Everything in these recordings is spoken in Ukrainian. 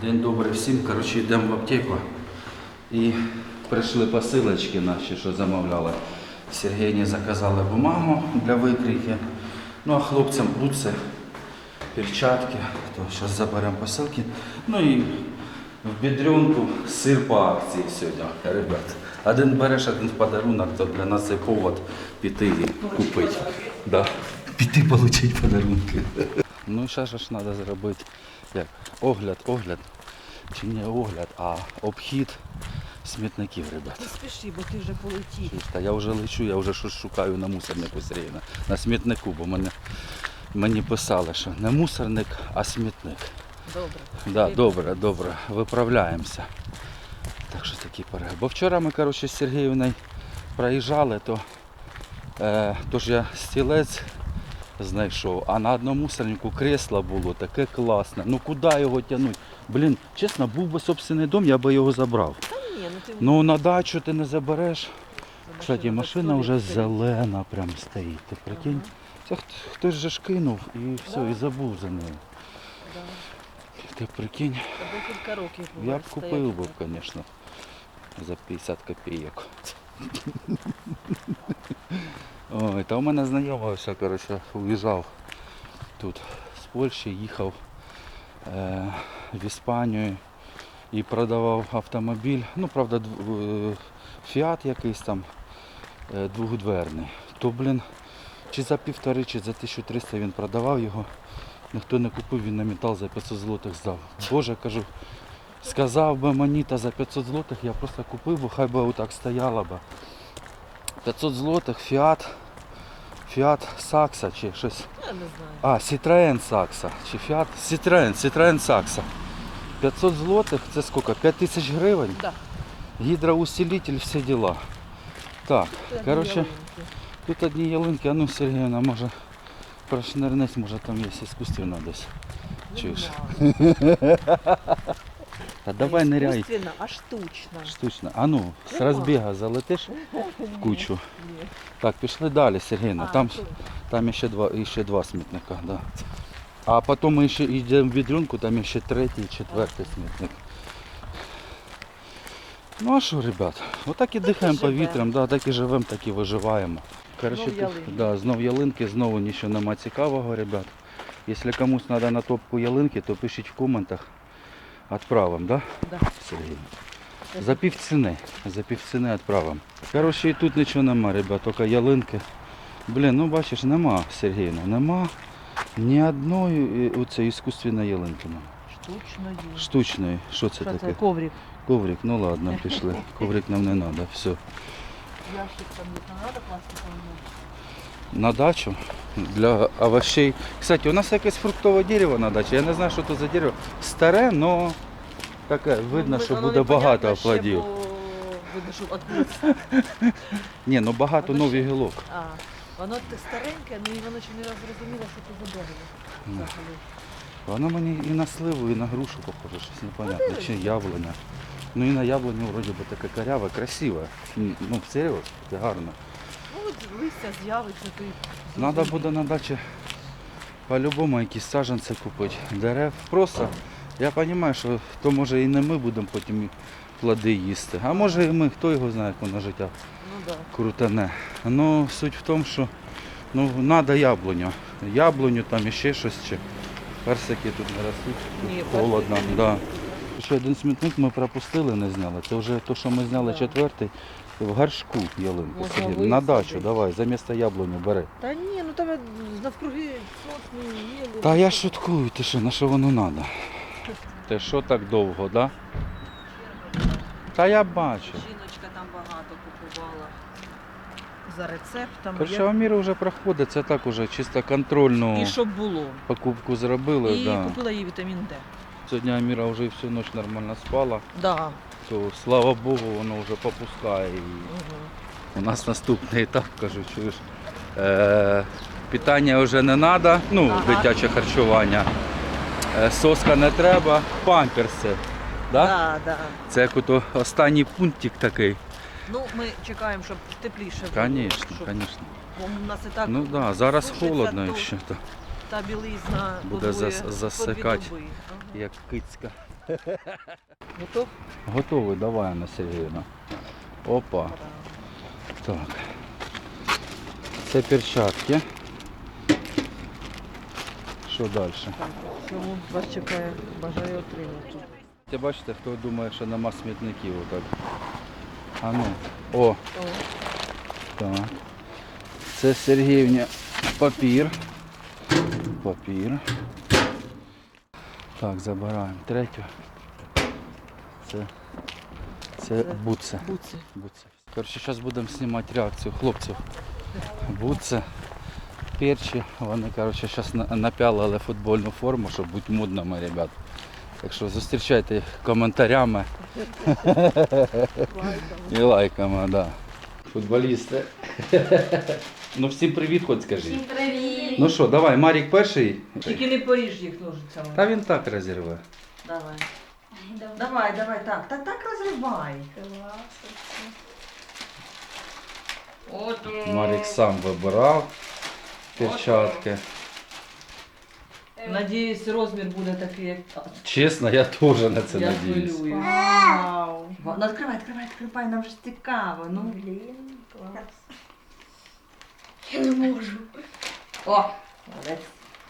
День добрий всім. Коротше, йдемо в аптеку. І прийшли посилочки наші, що замовляли. Сергійні заказали бумагу для викрійки. Ну а хлопцям бутси, перчатки. То зараз заберемо посилки. Ну і в бідрюнку сир по акції сьогодні, ребят. Один береш, один в подарунок, то для нас це повод піти і купити. Да. Піти отримати подарунки. Ну, зараз ж треба зробити як огляд, огляд, чи не огляд, а обхід смітників, ребят. Не спіши, бо ти вже полетів. Та я вже лечу, я вже щось шукаю на мусорнику рівно, на смітнику, бо мене, мені писали, що не мусорник, а смітник. Добре. Да, добре, добре, виправляємося. Так що такі перегляди. Бо вчора ми, коротше, з Сергіївною проїжджали, то, е, то ж я стілець знайшов, а на одному мусорнику кресло було таке класне. Ну куди його тягнути? Блін, чесно, був би собственний дом, я би його забрав. Та ні, ну ти Ну на дачу ти не забереш. Кстати, машина вже зелена прям стоїть. Ти прикинь? Це хтось же ж кинув і все, і забув за нею. Ти прикинь. Кілька років Я б купив би, звісно, за 50 копійок. Ой, та у мене знайома все, коротше, уїжджав тут з Польщі, їхав е, в Іспанію і продавав автомобіль. Ну, правда, е, Фіат якийсь там е, двохдверний. То, блін, чи за півтори, чи за 1300 він продавав його. Ніхто не купив, він на метал за 500 злотих здав. Боже, кажу, сказав би мені та за 500 злотих, я просто купив, бо хай би отак стояла би. 500 злотих, Фіат, Фіат Сакса чи щось. Я не знаю. А, Citroen Сакса. Чи Фіат? Citroen, Citroen Сакса. 500 злотих, це скільки? 5 тисяч гривень? Да. Гідроусилитель, всі діла. Так, Це коротше, ялинки. тут одні ялинки, а ну Сергійна, може прошнернись, може там є іскусственно десь. Чуєш? Та давай ниряй. Іскусственно, а штучно. Штучно. А ну, з розбіга залетиш в кучу. Ні. Так, пішли далі, Сергійна. А, Там, тут. там ще два, ще два смітника. Да. А потім ми ще йдемо в відрюнку, там ще третій, четвертий смітник. Ну а що, ребят, отак і дихаємо повітрям, да, так і живемо, так і виживаємо. Коротше, Знов ялинки. да, знов ялинки, знову нічого нема цікавого, ребят. Якщо комусь треба на топку ялинки, то пишіть в коментах. Відправимо, да? Да. Сергій? За півціни. За півціни відправимо. Коротше, і тут нічого нема, ребят, тільки ялинки. Блін, ну бачиш, нема, Сергійна, нема ні одної е, оце іскусственної ялинки. нема. Штучно. Штучної. Що це Що таке? це? Коврик. Коврик, ну ладно, пішли. Коврик нам не треба, все. Ящик там не треба пластиковий? На дачу для овощей. Кстати, у нас якесь фруктове дерево на дачі. Я не знаю, що це за дерево. Старе, але таке видно, Ну, що буде багато плодів. Видно, що відбудеться. Ні, ну багато Воно ще- нових гілок. А, воно те стареньке, ну і воно ще не зрозуміло, що це за дерево. взагалі. Воно мені і на сливу, і на грушу похоже, щось непонятне. дивись. Чи яблуня. Ну і на яблуню вроді би таке коряве, красиве. М, Ну, серйозно, це гарно. Ну, от листя з'явиться, то Треба буде на дачі по-любому якісь саджанці купити. Дерев. Просто я розумію, що то може і не ми будемо потім плоди їсти. А може і ми, хто його знає, як воно життя Ну да. крутане. Ну, суть в тому, що ну, треба яблуню. Яблуню там і ще щось. Чи персики тут не ростуть. Ні, холодно. Да. Ще один смітник ми пропустили, не зняли. Це вже те, що ми зняли Да. четвертий. В горшку ялинку. Можна Сергій. На дачу, давай, замісто яблуню бери. Та ні, ну там навкруги сосни, єли. Та я шуткую, ти що, на що воно треба? Ти що так довго, да? Та я бачу. Жіночка там багато купувала. За рецептом. Короче, Аміра вже проходить, це так уже чисто контрольну І щоб було. покупку зробили. І Да. купила їй вітамін Д. Сьогодні Аміра вже всю ніч нормально спала, Да. То слава Богу, воно вже попускає. І у нас наступний етап, кажу, чуєш. Е, питання вже не треба, ну, Ага. дитяче харчування. Е, соска не треба, памперси. Да? Да, да. Це як ото останній пунктик такий. Ну, ми чекаємо, щоб тепліше було. Звісно, щоб- звісно. Бо у нас і так Ну так, да, зараз сушиться, холодно то ще, то, та білизна Буде по двоє- по дві засикать. доби. Ага. як кицька. Готов? Готовий, давай, Анна Сергіївна. Опа. Так. Це перчатки. Що далі? Чому вас чекає? Бажаю отримати. Ти бачите, хто думає, що нема смітників отак. А ну. О, О, так. Це Сергіївня папір. Папір. Так, забираємо третю. Це, це буце. буці. Буце. Коротше, зараз будемо знімати реакцію хлопців. Буце, перчі. Вони коротше, зараз напялили футбольну форму, щоб бути модними, ребят. Так що зустрічайте їх коментарями і лайками, да. Футболісти. ну всім привіт, хоч скажіть. Привіт! Ну що, давай, Марік перший. Тільки не поріж їх ножицями. Та він так розірве. Давай. Давай, давай, так. Так, так розривай. От. Марік сам вибирав перчатки. Надіюсь, розмір буде такий, як Чесно, я теж на це я надіюсь. хвилюю. Вау! Ва- Ну, відкривай, відкривай, відкривай, нам же ж цікаво. Ну. Блін, клас. Я не можу. О, молодець.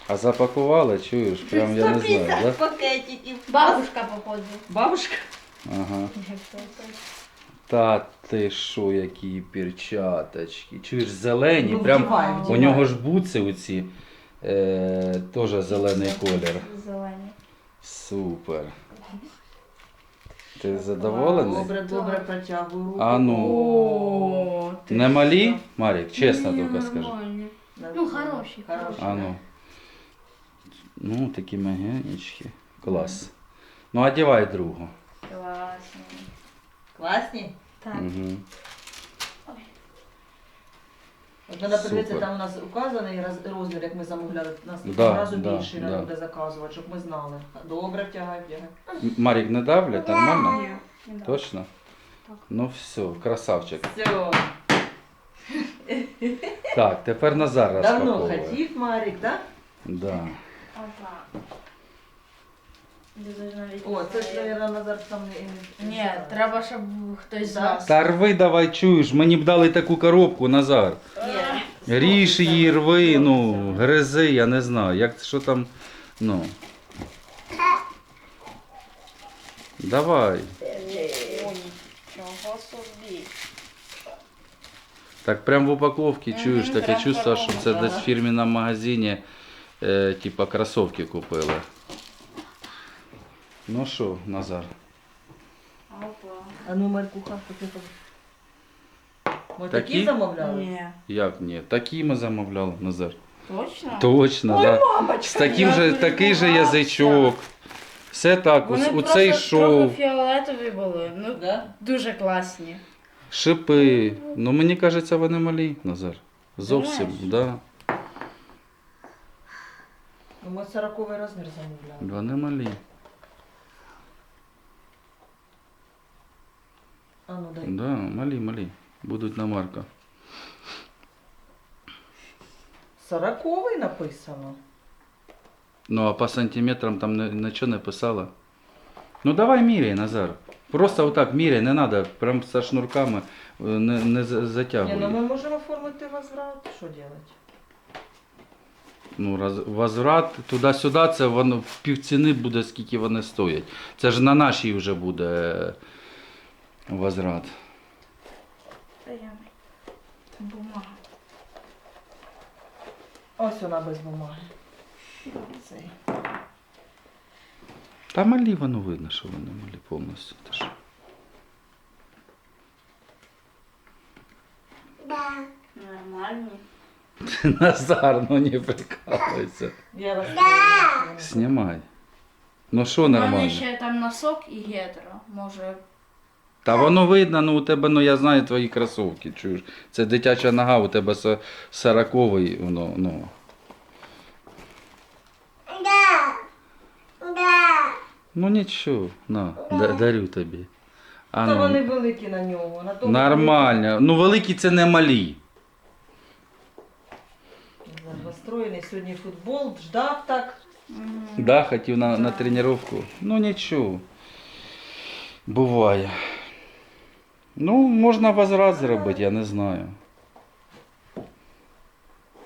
А запакували, чуєш? Прям я не знаю, да? пакетиків. Бабушка, походу. Бабушка? Ага. Та ти що, які перчаточки. Чуєш, зелені, Ну, прям вдівай, у нього ж буци оці. Е, теж зелений колір. Зелені. Супер. Ти задоволений? Добре, добре, протягуй руку. А ну. О, ти Не малі. Марік, чесно тільки скажи. нормальні. Ну, хороші, Хороші. А ну. Ну, такі мягенечкі. Клас. Ну, одягай другу. Класні. Класні? Так. Угу. От треба подивитися, Супер. там у нас указаний роз- розмір, як ми замовляли. Нас Да, разу да, більше да. треба буде заказувати, щоб ми знали. Добре, втягай, втягай. Марік не давлять, нормально? Ні, не дам. Точно? Так. Ну все, красавчик. Все. Так, тепер Назар Давно розпаковує. хотів, Марік, так? Да. Опа. Дуже навіть О, це ж, мабуть, Назар сам не... Ні, треба, щоб хтось з вас. Та рви давай чуєш, мені б дали таку коробку, Назар. Ні. Ріж її, рви, ну, гризи, я не знаю. Як що там. Ну. Давай. Ой, чого собі. Так прям в упаковці чуєш, таке чувство, що це десь в фірміному магазині, е, типа кросовки купили. Ну що, Назар? А ну, Маркуха, що ти? Ми Такі? такі замовляли? Ні. Як ні? Такі ми замовляли, Назар. Точно? Точно, Ой, да. мамочка, З таким я же, такий же язичок. Все так, у, Вони у просто цей трохи шов, фіолетові були. Ну, Да? дуже класні. Шипи. Ну мені кажеться, вони малі, Назар. Зовсім, Думаєш? да. Ну, ми 40 розмір замовляли. Вони малі. А ну дай. Да, малі, малі. Будуть на марка. 40 написано. Ну а по сантиметрам там нічого не писала. Ну давай міряй, Назар. Просто отак міряй, не треба, прям со шнурками е, не, не за- Ні, ну ми можемо оформити возврат. Що робити? Ну, роз, возврат туди-сюди, це воно в півціни буде, скільки вони стоять. Це ж на нашій вже буде е, возврат. Прямо. Бумага. Ось вона без бумаги. Цей. Та малі воно видно, що вони малі повністю. Ти що? Нормальні. Назар, ну не прикалуйся. Я Знімай. Ну що У мене нормально? ще там носок і гетро. Може. Та воно видно, ну у тебе, ну я знаю твої кросовки, чуєш. Це дитяча нога, у тебе со- сороковий, ну, ну. Ну нічого, на, да- дарю тобі. А, Та ну, вони великі на ньому. На тому нормально. Ну великі це не малі. Настроєний сьогодні футбол, ждав так. Да, хотів на, на тренування. Ну нічого. Буває. Ну, можна возврат зробити, я не знаю.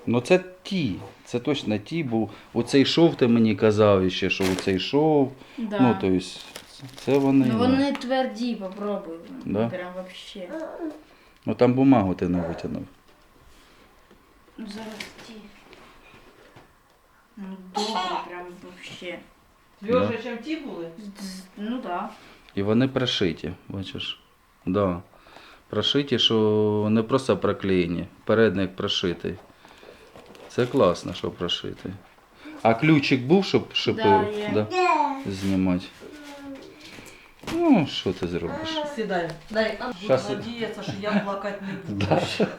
Ну це ті. Це точно ті, бо оцей шов ти мені казав ще, що оцей шов. Да. Ну, то есть, це вони. Ну вони тверді, попробуй. Да? Прям вообще. Ну там бумагу ти не витягнув. Ну зараз ті. Ну добре, прям вообще. Тверже, ніж ті були? Ну да. І вони прошиті, бачиш? Да. Прошиті, що не просто проклеєні. Передник прошитий. Це класно, що прошитий. А ключик був, щоб шипи Да, є. знімати? Ну, що ти зробиш? Сідай. Дай, а буду надіятися, що я плакати не буду.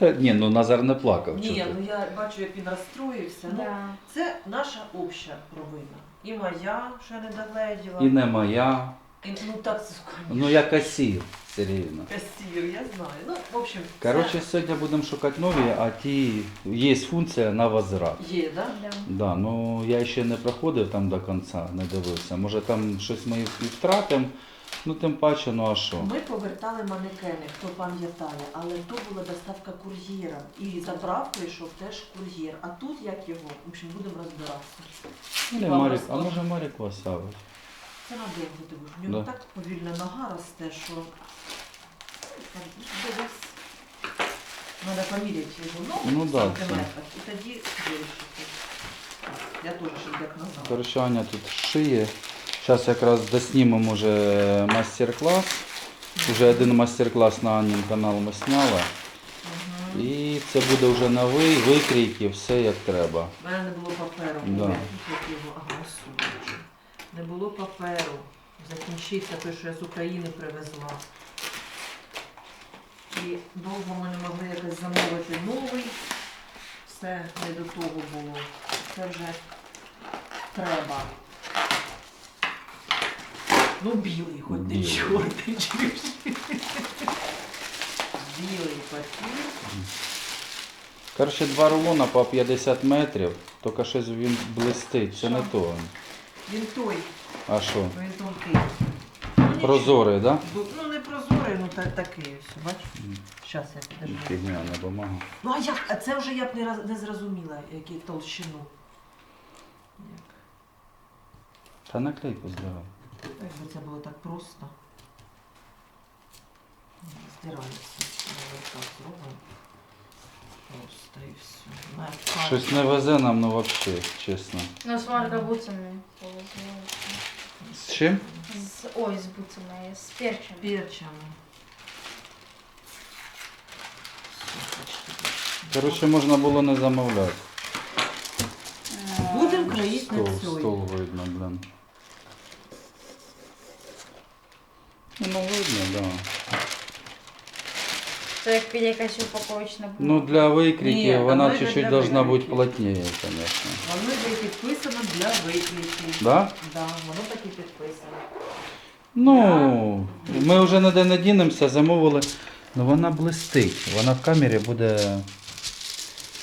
Да. Ні, ну Назар не плакав. Ні, чого ти? ну я бачу, як він розстроївся. Ну, Да. це наша обща провина. І моя, що я не догледіла. І не моя. І, ну так, звісно. Ну я касір, Сергійна. Касір, я знаю. Ну, в общем, Коротше, сьогодні будемо шукати нові, а ті є функція на возврат. є, да? Да. Ну я ще не проходив там до кінця, не дивився. Може там щось ми і втратимо, ну тим паче, ну а що? Ми повертали манекени, хто пам'ятає, але то була доставка кур'єром. І заправку йшов теж кур'єр. А тут як його? В общем, будемо розбиратися. Или Вам Марік, а розкажу. може Марік оставив? Це на день дивиш. У нього Да. так повільно нога росте, що там десь треба поміряти його ногу Ну в да, сантиметрах, і тоді вирішити. Я теж ще як назад. Коротше, Аня тут шиє. Зараз якраз доснімемо вже мастер-клас. Уже один мастер-клас на Анін канал ми зняли. Мгм. І це буде вже новий, викрійки, все як треба. У мене не було паперу. Да. Тут його, ага, сумочку. Не було паперу. Закінчився той, що я з України привезла. І довго ми не могли якось замовити новий. Все не до того було. Це вже треба. Ну, білий, хоч не чорний. чуєш? Білий папір. Коротше, два рулона по 50 метрів, тільки щось він блистить, це не то. Він той, А що? він тонкий. Ну. Прозорий, так? Бу- Ну не прозорий, ну та, такий ось, бачиш? Зараз я Да? підожду. Фігня на бумагу. Ну а як? А це вже я б не, роз- не зрозуміла, які толщину. Та наклейку здавай. Якби це було так просто. Ми так зробимо. Просто і все. На. Щось не везе нам, ну взагалі, чесно. Ну з маркабуцами повезло. З чим? З, ой, з буцами, з перчами. Перчами. Коротше, можна було не замовляти. Е, Будемо країти на Стол, цьому. стол видно, блин. Ну, видно, так. Да. Це як якась упаковочна Ну, бумага. для викрики Ні, вона воно йде чуть-чуть для должна бути викрійки. плотніше, звісно. Воно підписано для виклики. Да? Да, воно так і підписано. Ну, ми вже ніде не дінемося, замовили. Ну вона блистить. Вона в камері буде.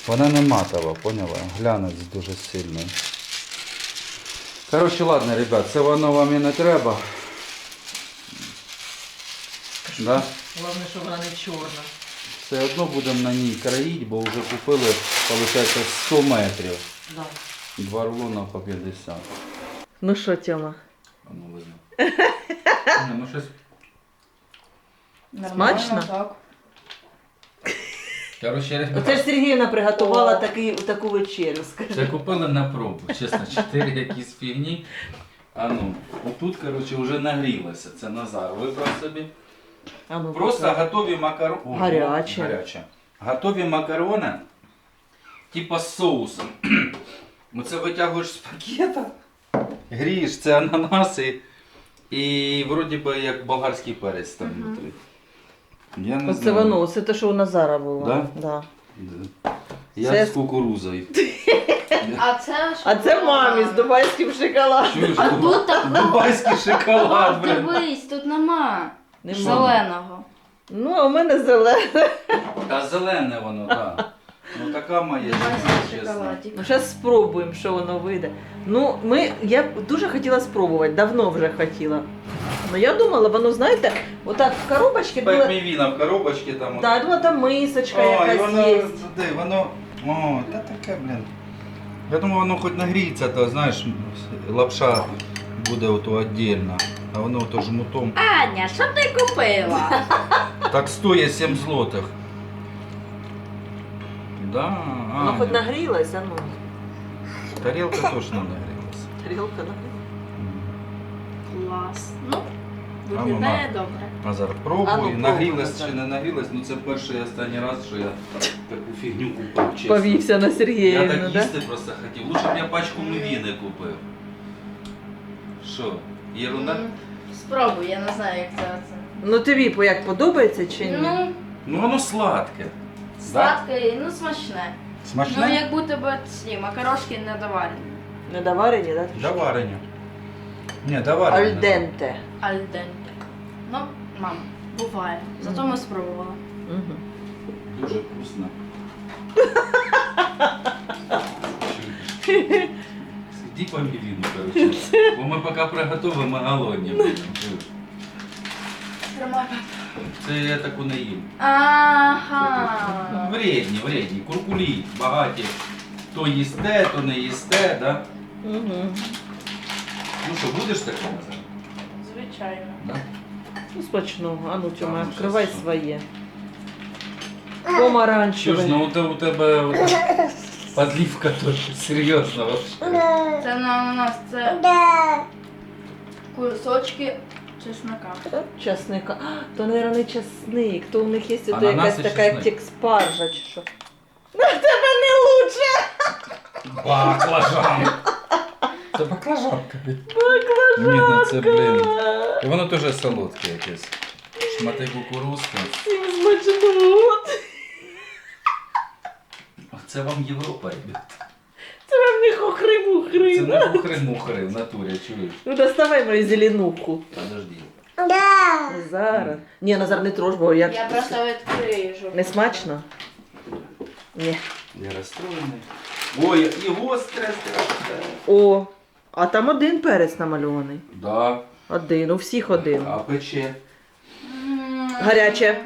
Вона не матова, поняла? Глянець дуже сильний. Коротше, ладно, ребят, це воно вам і не треба. Да? Головне, що вона не чорна. Все одно будемо на ній країти, бо вже купили, виходить, 100 метрів. Да. Два рулона по 50. Ну що, Тьома? А ну видно. Ні, ну щось. Нормально, Смачно? Так. Коротше, ребят. Оце ж Сергіївна приготувала О. таки, таку вечерю, скажи. Це купили на пробу, чесно, чотири якісь фігні. А ну, отут, коротше, вже нагрілося. Це Назар вибрав собі. А ну, Просто покажи. готові макарони. Гаряче. Гаряче. Готові макарони, типа з соусом. Оце витягуєш з пакета, грієш, це ананаси і вроді би як болгарський перець там Мгм. внутрі. Я не Оце знаю. воно, це те, що у Назара було. Да? Да. Я Це- з кукурузою. А це ж А це мамі з дубайським шоколадом. Чуєш, А тут так дубайський шоколад, блин. Дивись, тут нема Нема. зеленого. Ну, а у мене зелене. Та зелене воно, так. Ну така моя чесно. Ну, зараз спробуємо, що воно вийде. Ну, ми, я дуже хотіла спробувати, давно вже хотіла. Ну я думала, воно, знаєте, отак в коробочці Так було. мівіна в коробочці там. от. Да, я думала, там мисочка О, і якась воно, є. де, воно, о, та таке, блін. Я думаю, воно хоч нагріється, то знаєш, лапша буде ото віддільно, а воно ото жмутом. Аня, що ти купила? Так стоїть 7 злотих. Да, Воно а, хоч нагрілося, ну. тарілка точно нагрілася. Тарілка нагрілася. Клас. Ну, А виглядає добре. Назар, А ну, пробуй, пробуй, нагрілась Назар. чи не нагрілась, ну це перший і останній раз, що я таку фігню купив, чесно. Повівся на Я Сергіївну, так да? їсти просто хотів. Лучше б я пачку мівіни купив. Що, єрунда? М, Спробуй, я не знаю, як це. Ну тобі по- як подобається чи ні? Ну, Ну воно сладке. сладке, і, ну смачне. Ну, Смачне? як будто би ці макарошки недоварені. Не доварені, да? Доварення. Ні, доварення. Альденте. Альденте. Ну, мам, буває. Зато ми спробували. Угу. Дуже вкусно. По мівіну, коротше. Бо ми поки приготуємо, голодні. Це я таку не їм. Ага. Вредні, вредні, куркулі, багаті. То їсте, то не їсте, да? Угу. Ну що, будеш таке? Звичайно. Да? Ну, смачного. А ну, Тьома, ну, відкривай щас, своє. Чуж, ну у те- у тебе от подливка то серйозно вообще. Це на ананас, це кусочки чеснока. Часника. А, То, мабуть, не часник. То у них є то Ананас якась і така, як часник. текспаржа чи що. На тебе не лучше! Баклажан. Це баклажанка. Ні, ну це, блін. І воно теж солодке якесь. Шмати кукурузки. Всім смачного. Це вам Європа, ребят. Це вам не хохри-мухри. Це не хухри-мухри в натурі, чуєш? Ну доставай мою зеленуху. Подожди. Зараз. Ні, Назар, не трож, бо як... Я просто відкрию. Не смачно? Ні. Я розстроєний. Ой, і гостре страшне. О, а там один перець намальований. Да. Один, у всіх один. А пече. Гаряче.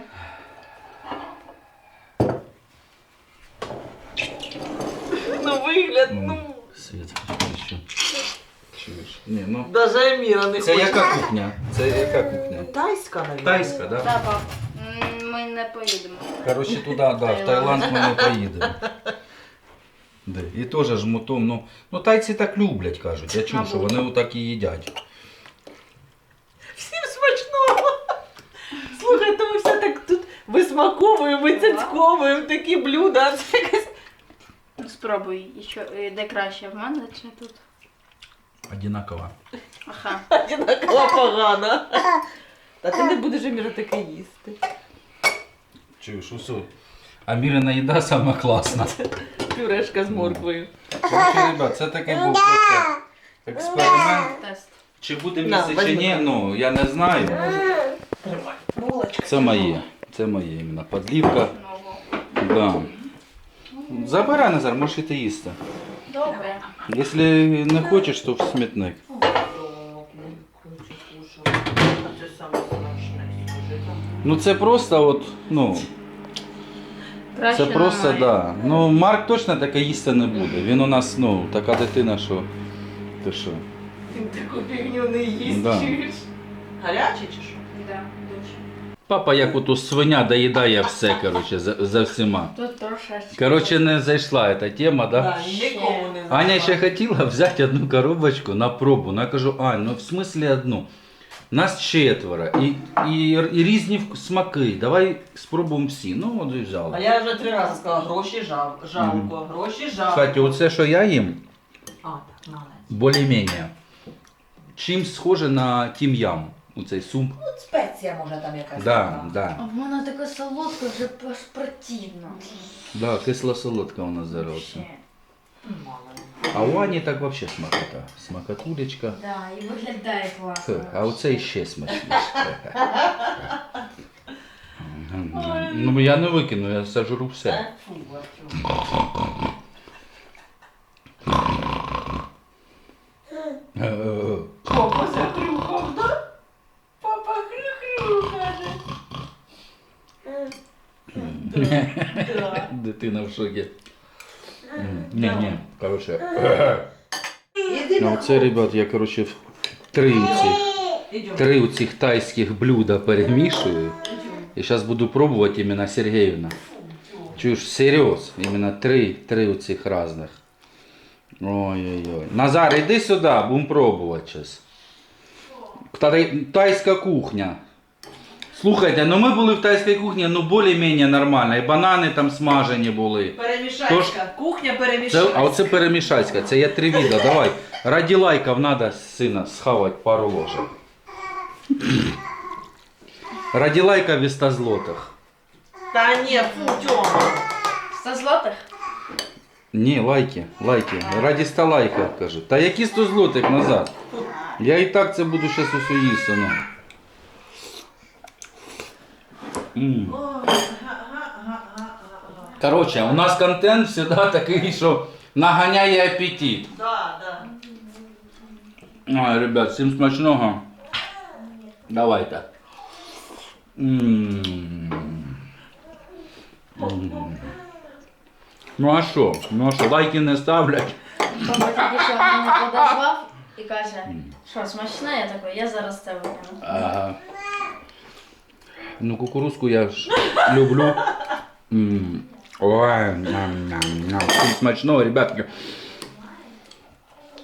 Ну вигляд, ну. Світ, що? Чуєш? Ні, ну. Даже Еміра не Це яка кухня? Це яка кухня? Тайська, навіть. Тайська, да? Да, пап. М, Ми не поїдемо. Коротше, туди, да, в Таїланд ми не поїдемо. Де? І теж жмутом. Ну, ну тайці так люблять, кажуть. Я чув, що вони отак і їдять. Всім смачного. Слухайте, ми все так тут висмаковуємо, вицяцьковуємо такі блюда. Це якась Спробуй, і що, де краще, в мене чи тут? Одинаково. Ага. одинакова погана. Та ти не будеш Еміра таке їсти. Чуєш, усу. А Мірина їда сама класна. Пюрешка з морквою. Коротше, ребят, це такий був просто експеримент. Тест. Чи буде На, місце, чи возьми. ні, ну я не знаю. Це моє. Це моє іменно подлівка. Да. Забирай, Назар, можеш іти їсти. Добре. Якщо не хочеш, то в смітник. Ну це просто от, ну, це просто, немає. да. Ну, Марк точно таке їсти не буде. Він у нас, ну, така дитина, що. Ти що? Він таку фігню не їсть, Да. чуєш? Гарячий чи що? Да. Папа, як ото свиня доїдає все, коротше, за, за всіма. Тут трошечки. Коротше, не зайшла ця тема, да? Да, нікому не Аня ще хотіла взяти одну коробочку на пробу. Ну я кажу, Ань, ну в смислі одну. Нас четверо і, і, і різні вк- смаки. Давай спробуємо всі. Ну, от і А взяла. я вже три рази сказала, гроші жал, жалко, гроші жалко. Кстати, оце, що я їм, А, так, молодець. більш-менш. Чим схоже на тім'ям. У цей суп. Ну, інфекція може там якась. Да, да. А в мене таке солодке вже аж противно. Да, кисло-солодка у нас зараз. Вообще. Мало. А у Ані так вообще смакота. Смакотулечка. Да, і виглядає класно. А у оце ще смачніше. Ну я не викину, я сожру все. Фу, Дитина в шокі. Ні, ні, коротше. Ну, це, ребят, я, коротше, три оці, три оцих тайських блюда перемішую. І зараз буду пробувати іменно Сергіївна. Чуєш, серйоз, іменно три, три оцих різних. Ой-ой-ой. Назар, іди сюди, будемо пробувати. Тай- Тайська кухня. Слухайте, ну ми були в тайській кухні, ну більш-менш нормально. І банани там смажені були. Перемішайська. Кухня Це, а оце перемішайська, це є три віда. Давай. Раді лайків треба сина схавати пару ложок. Раді лайків і 100 злотих. Та ні, фу, Тьома. 100 злотих? Ні, лайки, лайки. Раді 100 лайків, кажу. Та які 100 злотих назад? Я і так це буду зараз. Ну. М. Коротше, у нас контент завжди такий, що наганяє апетит. Да, да. Ой, ребят, всім смачного. Давайте. М. М. Ну а що? Ну а що, лайки не ставлять? Папа тільки що мене подозвав і каже, що смачне, я такий, я зараз це викину. Ага. Ну, кукурузку я ж люблю. М. Ой, ням-ням-ням. Всім смачного, ребятки.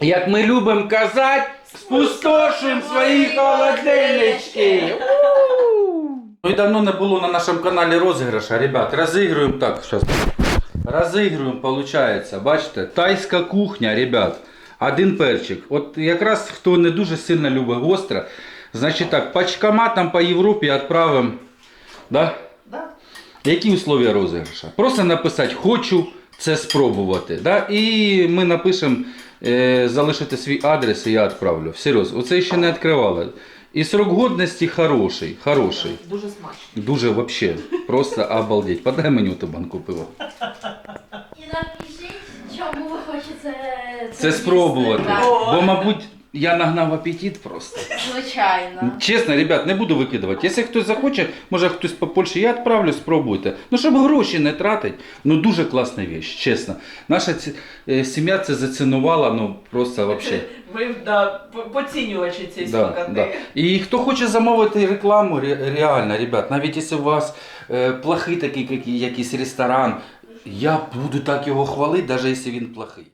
Як ми любимо казати, спустошуємо свої холодильнички. Ну і давно не було на нашому каналі розіграша, ребят. Розігруємо так, зараз. Розігруємо, виходить. Бачите, тайська кухня, ребят. Один перчик. От якраз хто не дуже сильно любить гостре, значить так, пачкоматом по Європі відправимо. Да? Да. Які условия розіграша? Просто написати хочу це спробувати. Да? І ми напишемо, е, залишити свій адрес і я відправлю. Серйозно, оце ще не відкривали. І срок годності хороший, хороший. Дуже смачно. Дуже вообще. Просто обалдеть. Подай мені ту банку пива. І напишіть, чому ви хочете це Це спробувати. Бо, мабуть, я нагнав апетит просто. Звичайно. Чесно, ребят, не буду викидувати. Якщо хтось захоче, може хтось по Польщі, я відправлю, спробуйте. Ну, щоб гроші не тратити. Ну дуже класна віч, чесно. Наша ці- е, сім'я це зацінувала, ну просто вообще. Ви да, по- поцінювачі цієї Да, да. І хто хоче замовити рекламу, ре- реально, ребят, навіть якщо у вас е, плохий такий який- якийсь ресторан, я буду так його хвалити, навіть якщо він плохий.